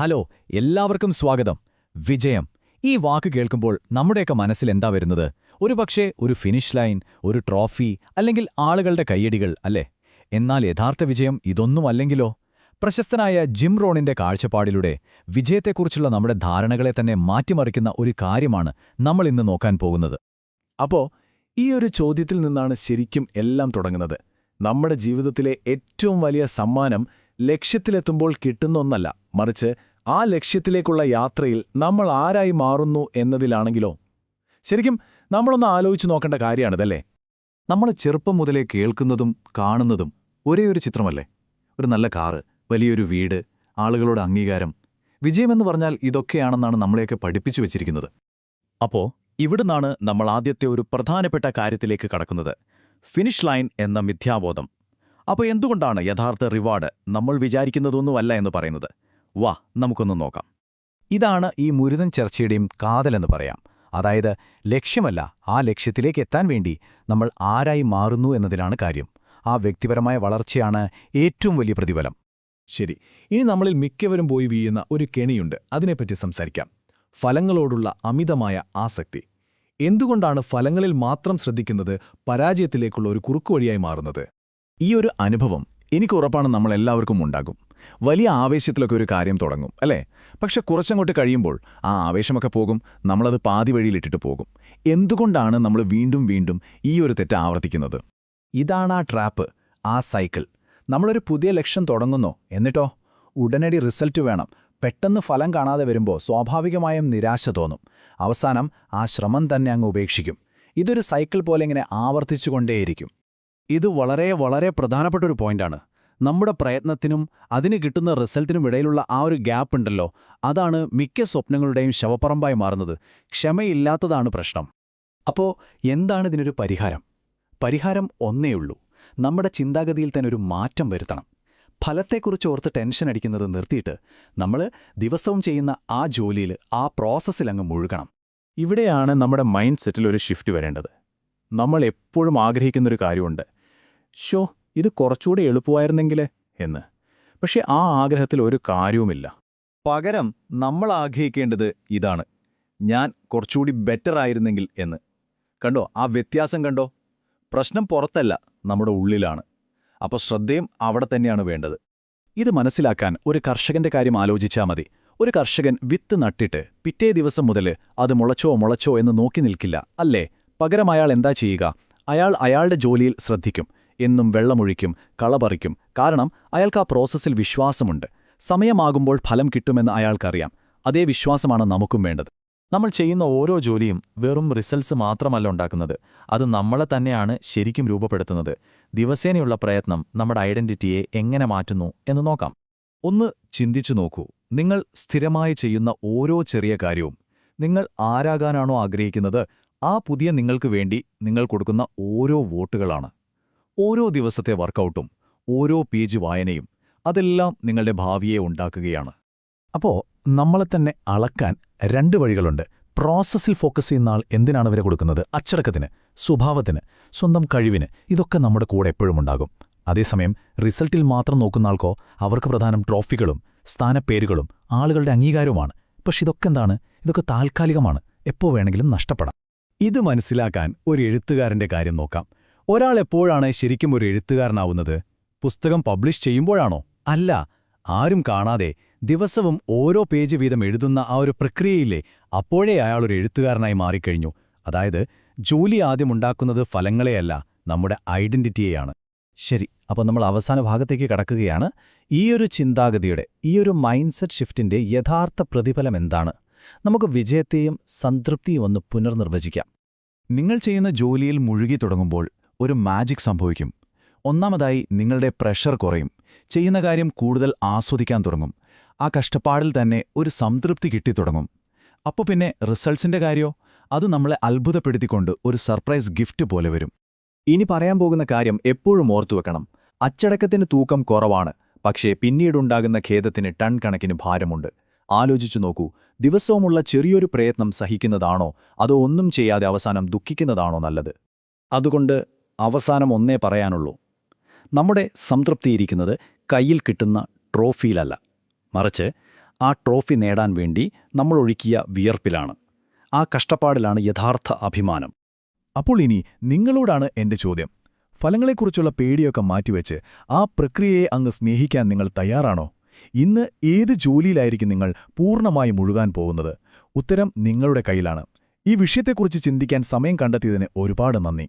Hello എല്ലാവർക്കും സ്വാഗതം. വിജയം. ഈ വാക്ക് കേൾക്കുമ്പോൾ നമ്മുടെയൊക്കെ മനസ്സിൽ എന്താ വരുന്നത്? ഒരുപക്ഷേ ഒരു ഫിനിഷ് ലൈൻ ഒരു ട്രോഫി അല്ലെങ്കിൽ ആളുകളുടെ കയ്യടികൾ അല്ലേ? എന്നാൽ യഥാർത്ഥ വിജയം ഇതൊന്നുമല്ലെങ്കിലോ പ്രശസ്തനായ ജിം റോണിന്റെ കാഴ്ചപ്പാടിലൂടെ വിജയത്തെക്കുറിച്ചുള്ള നമ്മുടെ ധാരണകളെ തന്നെ മാറ്റിമറിക്കുന്ന ഒരു കാര്യമാണ് നമ്മൾ ഇന്ന് നോക്കാൻ പോകുന്നത്. അപ്പോ ഈ ഒരു ചോദ്യത്തിൽ നിന്നാണ് ശരിക്കും എല്ലാം തുടങ്ങുന്നത്. നമ്മുടെ ജീവിതത്തിലെ ഏറ്റവും വലിയ സമ്മാനം ലക്ഷ്യത്തിലെത്തുമ്പോൾ കിട്ടുന്ന ഒന്നല്ല. മറിച്ച് ആ ലക്ഷ്യത്തിലേക്കുള്ള യാത്രയിൽ നമ്മൾ ആരായി മാറുന്നു എന്നതിലാണെങ്കിലോ? ശരിക്കും നമ്മളൊന്ന് ആലോചിച്ചു നോക്കേണ്ട കാര്യമാണിതല്ലേ നമ്മൾ ചെറുപ്പം മുതലേ കേൾക്കുന്നതും കാണുന്നതും ഒരേ ഒരു ചിത്രമല്ലേ? ഒരു നല്ല കാറ് വലിയൊരു വീട് ആളുകളുടെ അംഗീകാരം. വിജയമെന്ന് പറഞ്ഞാൽ ഇതൊക്കെയാണെന്നാണ് നമ്മളെയൊക്കെ പഠിപ്പിച്ചു വച്ചിരിക്കുന്നത്. അപ്പോ ഇവിടുന്നാണ് നമ്മൾ ആദ്യത്തെ ഒരു പ്രധാനപ്പെട്ട കാര്യത്തിലേക്ക് കടക്കുന്നത്. ഫിനിഷ് ലൈൻ എന്ന മിഥ്യാബോധം. അപ്പോൾ എന്തുകൊണ്ടാണ് യഥാർത്ഥ റിവാർഡ് നമ്മൾ വിചാരിക്കുന്നതൊന്നുമല്ല എന്ന് പറയുന്നത്? വാ നമുക്കൊന്ന് നോക്കാം. ഇതാണ് ഈ മുരുതൻ ചർച്ചയുടെയും കാതലെന്ന് പറയാം. അതായത് ലക്ഷ്യമല്ല ആ ലക്ഷ്യത്തിലേക്ക് എത്താൻ വേണ്ടി നമ്മൾ ആരായി മാറുന്നു എന്നതിലാണ് കാര്യം. ആ വ്യക്തിപരമായ വളർച്ചയാണ് ഏറ്റവും വലിയ പ്രതിഫലം. ശരി ഇനി നമ്മളിൽ മിക്കവരും പോയി വീഴുന്ന ഒരു കെണിയുണ്ട്. അതിനെപ്പറ്റി സംസാരിക്കാം. ഫലങ്ങളോടുള്ള അമിതമായ ആസക്തി. എന്തുകൊണ്ടാണ് ഫലങ്ങളിൽ മാത്രം ശ്രദ്ധിക്കുന്നത് പരാജയത്തിലേക്കുള്ള ഒരു കുറുക്കുവഴിയായി മാറുന്നത്? ഈ ഒരു അനുഭവം എനിക്ക് ഉറപ്പാണ് നമ്മളെല്ലാവർക്കും ഉണ്ടാകും. വലിയ ആവേശത്തിലൊക്കെ ഒരു കാര്യം തുടങ്ങും അല്ലേ? പക്ഷെ കുറച്ചങ്ങോട്ട് കഴിയുമ്പോൾ ആ ആവേശമൊക്കെ പോകും നമ്മളത് പാതി വഴിയിലിട്ടിട്ട് പോകും. എന്തുകൊണ്ടാണ് നമ്മൾ വീണ്ടും വീണ്ടും ഈ ഒരു തെറ്റ് ആവർത്തിക്കുന്നത്? ഇതാണ് ആ ട്രാപ്പ് ആ സൈക്കിൾ. നമ്മളൊരു പുതിയ ലക്ഷ്യം തുടങ്ങുന്നോ എന്നിട്ടോ? ഉടനടി റിസൾട്ട് വേണം. പെട്ടെന്ന് ഫലം കാണാതെ വരുമ്പോൾ സ്വാഭാവികമായും നിരാശ തോന്നും. അവസാനം ആ ശ്രമം തന്നെ അങ്ങ് ഉപേക്ഷിക്കും. ഇതൊരു സൈക്കിൾ പോലെ ഇങ്ങനെ ആവർത്തിച്ചുകൊണ്ടേയിരിക്കും. ഇത് വളരെ വളരെ പ്രധാനപ്പെട്ട ഒരു പോയിന്റാണ്. നമ്മുടെ പ്രയത്നത്തിനും അതിന് കിട്ടുന്ന റിസൾട്ടിനും ഇടയിലുള്ള ആ ഒരു ഗ്യാപ്പ് ഉണ്ടല്ലോ. അതാണ് മിക്ക സ്വപ്നങ്ങളുടെയും ശവപ്പറമ്പായി മാറുന്നത്. ക്ഷമയില്ലാത്തതാണ് പ്രശ്നം. അപ്പോ എന്താണ് ഇതിനൊരു പരിഹാരം? പരിഹാരം ഒന്നേയുള്ളൂ നമ്മുടെ ചിന്താഗതിയിൽ തന്നെ ഒരു മാറ്റം വരുത്തണം. ഫലത്തെക്കുറിച്ച് ഓർത്ത് ടെൻഷൻ അടിക്കുന്നത് നിർത്തിയിട്ട് നമ്മൾ ദിവസവും ചെയ്യുന്ന ആ ജോലിയിൽ ആ പ്രോസസ്സിൽ അങ്ങ് മുഴുകണം. ഇവിടെയാണ് നമ്മുടെ മൈൻഡ് സെറ്റിൽ ഒരു ഷിഫ്റ്റ് വരേണ്ടത്. നമ്മൾ എപ്പോഴും ആഗ്രഹിക്കുന്നൊരു കാര്യമുണ്ട്. ഷോ ഇത് കുറച്ചുകൂടെ എളുപ്പമായിരുന്നെങ്കിൽ എന്ന്. പക്ഷെ ആ ആഗ്രഹത്തിൽ ഒരു കാര്യവുമില്ല. പകരം നമ്മൾ ആഗ്രഹിക്കേണ്ടത് ഇതാണ്. ഞാൻ കുറച്ചുകൂടി ബെറ്റർ ആയിരുന്നെങ്കിൽ എന്ന്. കണ്ടോ ആ വ്യത്യാസം കണ്ടോ? പ്രശ്നം പുറത്തല്ല നമ്മുടെ ഉള്ളിലാണ്. അപ്പോൾ ശ്രദ്ധയും അവിടെ തന്നെയാണ് വേണ്ടത്. ഇത് മനസ്സിലാക്കാൻ ഒരു കർഷകന്റെ കാര്യം ആലോചിച്ചാൽ മതി. ഒരു കർഷകൻ വിത്ത് നട്ടിട്ട് പിറ്റേ ദിവസം മുതൽ അത് മുളച്ചോ മുളച്ചോ എന്ന് നോക്കി നിൽക്കില്ല അല്ലേ? പകരം അയാൾ എന്താ ചെയ്യുക? അയാൾ അയാളുടെ ജോലിയിൽ ശ്രദ്ധിക്കും. എന്നും വെള്ളമൊഴിക്കും കളപറിക്കും. കാരണം അയാൾക്ക് ആ പ്രോസസ്സിൽ വിശ്വാസമുണ്ട്. സമയമാകുമ്പോൾ ഫലം കിട്ടുമെന്ന് അയാൾക്കറിയാം. അതേ വിശ്വാസമാണ് നമുക്കും വേണ്ടത്. നമ്മൾ ചെയ്യുന്ന ഓരോ ജോലിയും വെറും റിസൾട്ട്സ് മാത്രമല്ല ഉണ്ടാക്കുന്നത്. അത് നമ്മളെ തന്നെയാണ് ശരിക്കും രൂപപ്പെടുത്തുന്നത്. ദിവസേനയുള്ള പ്രയത്നം നമ്മുടെ ഐഡന്റിറ്റിയെ എങ്ങനെ മാറ്റുന്നു എന്ന് നോക്കാം. ഒന്ന് ചിന്തിച്ചു നോക്കൂ. നിങ്ങൾ സ്ഥിരമായി ചെയ്യുന്ന ഓരോ ചെറിയ കാര്യവും നിങ്ങൾ ആരാകാനാണോ ആഗ്രഹിക്കുന്നത് ആ പുതിയ നിങ്ങൾക്ക് വേണ്ടി നിങ്ങൾ കൊടുക്കുന്ന ഓരോ വോട്ടുകളാണ്. ഓരോ ദിവസത്തെ വർക്കൗട്ടും ഓരോ പേജ് വായനയും അതെല്ലാം നിങ്ങളുടെ ഭാവിയെ ഉണ്ടാക്കുകയാണ്. അപ്പോൾ നമ്മളെ തന്നെ അളക്കാൻ രണ്ട് വഴികളുണ്ട്. പ്രോസസ്സിൽ ഫോക്കസ് ചെയ്യുന്ന ആൾ എന്തിനാണ് ഇവരെ കൊടുക്കുന്നത്? അച്ചടക്കത്തിന് സ്വഭാവത്തിന് സ്വന്തം കഴിവിന് ഇതൊക്കെ നമ്മുടെ കൂടെ എപ്പോഴും ഉണ്ടാകും. അതേസമയം റിസൾട്ടിൽ മാത്രം നോക്കുന്ന ആൾക്കോ അവർക്ക് പ്രധാനം ട്രോഫികളും സ്ഥാനപ്പേരുകളും ആളുകളുടെ അംഗീകാരവുമാണ്. പക്ഷെ ഇതൊക്കെ എന്താണ്? ഇതൊക്കെ താൽക്കാലികമാണ്. എപ്പോ വേണമെങ്കിലും നഷ്ടപ്പെടാം. ഇത് മനസ്സിലാക്കാൻ ഒരു എഴുത്തുകാരന്റെ കാര്യം നോക്കാം. ഒരാൾ എപ്പോഴാണ് ശരിക്കും ഒരു എഴുത്തുകാരനാവുന്നത്? പുസ്തകം പബ്ലിഷ് ചെയ്യുമ്പോഴാണോ? അല്ല ആരും കാണാതെ ദിവസവും ഓരോ പേജ് വീതം എഴുതുന്ന ആ ഒരു പ്രക്രിയയില്ലേ അപ്പോഴേ അയാൾ ഒരു എഴുത്തുകാരനായി മാറിക്കഴിഞ്ഞു. അതായത് ജോലി ആദ്യം ഉണ്ടാക്കുന്നത് ഫലങ്ങളെയല്ല നമ്മുടെ ഐഡന്റിറ്റിയെയാണ് ശരി അപ്പോൾ നമ്മൾ അവസാന ഭാഗത്തേക്ക് കടക്കുകയാണ്. ഈയൊരു ചിന്താഗതിയുടെ ഈയൊരു മൈൻഡ് സെറ്റ് ഷിഫ്റ്റിന്റെ യഥാർത്ഥ പ്രതിഫലം എന്താണ്? നമുക്ക് വിജയത്തെയും സംതൃപ്തിയും ഒന്ന് പുനർനിർവചിക്കാം. നിങ്ങൾ ചെയ്യുന്ന ജോലിയിൽ മുഴുകി തുടങ്ങുമ്പോൾ ഒരു മാജിക് സംഭവിക്കും. ഒന്നാമതായി നിങ്ങളുടെ പ്രഷർ കുറയും. ചെയ്യുന്ന കാര്യം കൂടുതൽ ആസ്വദിക്കാൻ തുടങ്ങും. ആ കഷ്ടപ്പാടിൽ തന്നെ ഒരു സംതൃപ്തി കിട്ടിത്തുടങ്ങും അപ്പോൾ പിന്നെ റിസൾട്ട്സിന്റെ കാര്യോ? അത് നമ്മളെ അത്ഭുതപ്പെടുത്തിക്കൊണ്ട് ഒരു സർപ്രൈസ് ഗിഫ്റ്റ് പോലെ വരും. ഇനി പറയാൻ പോകുന്ന കാര്യം എപ്പോഴും ഓർത്തുവെക്കണം അച്ചടക്കത്തിന് തൂക്കം കുറവാണ്. പക്ഷേ പിന്നീടുണ്ടാകുന്ന ഖേദത്തിന് ടൺ കണക്കിന് ഭാരമുണ്ട്. ആലോചിച്ചു നോക്കൂ. ദിവസവുമുള്ള ചെറിയൊരു പ്രയത്നം സഹിക്കുന്നതാണോ? അതോ ഒന്നും ചെയ്യാതെ അവസാനം ദുഃഖിക്കുന്നതാണോ നല്ലത്? അതുകൊണ്ട് അവസാനം ഒന്നേ പറയാനുള്ളൂ. നമ്മുടെ സംതൃപ്തിയിരിക്കുന്നത് കയ്യിൽ കിട്ടുന്ന ട്രോഫിയിലല്ല. മറിച്ച് ആ ട്രോഫി നേടാൻ വേണ്ടി നമ്മൾ ഒഴുക്കിയ വിയർപ്പിലാണ്. ആ കഷ്ടപ്പാടിലാണ് യഥാർത്ഥ അഭിമാനം. അപ്പോൾ ഇനി നിങ്ങളോടാണ് എന്റെ ചോദ്യം. ഫലങ്ങളെക്കുറിച്ചുള്ള പേടിയൊക്കെ മാറ്റിവെച്ച് ആ പ്രക്രിയയെ അങ്ങ് സ്നേഹിക്കാൻ നിങ്ങൾ തയ്യാറാണോ? ഇന്ന് ഏത് ജോലിയിലായിരിക്കും നിങ്ങൾ പൂർണമായി മുഴുകാൻ പോകുന്നത്? ഉത്തരം നിങ്ങളുടെ കയ്യിലാണ്. ഈ വിഷയത്തെക്കുറിച്ച് ചിന്തിക്കാൻ സമയം കണ്ടെത്തിയതിന് ഒരുപാട് നന്ദി.